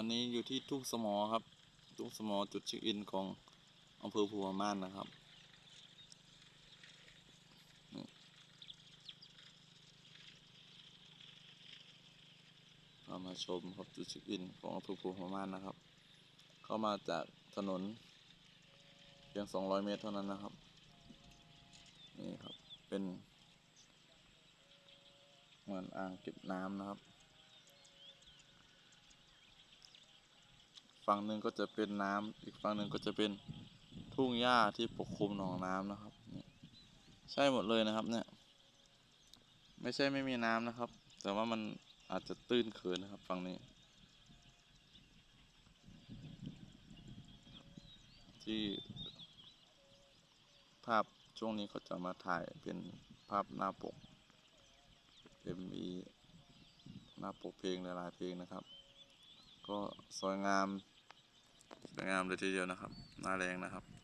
วันนี้อยู่ที่ทุ่งสมอครับ ทุ่งสมอจุดเช็คอินของอำเภอภูมิม่านนะครับเรามาชมครับจุดเช็คอินของอำเภอภูมิม่านนะครับ เข้ามาจากถนนเพียง 200 เมตรเท่านั้นนะครับ นี่ครับ เป็นเหมือนอ่างเก็บน้ำนะครับ ฝั่งหนึ่งก็จะเป็นน้ำอีกฝั่งหนึ่งก็จะเป็นทุ่งหญ้าที่ปกคลุมหนองน้ำนะครับใช่หมดเลยนะครับเนี่ย ไม่ใช่ไม่มีน้ำนะครับ แต่ว่ามันอาจจะตื้นเขินนะครับฝั่งนี้ ที่ภาพช่วงนี้เขาจะมาถ่ายเป็นภาพหน้าปก MV หน้าปกเพลงหลายๆเพลงนะครับ ก็สวยงาม วยงามเลยทีเดียวนะครับหน้าแรงนะครับ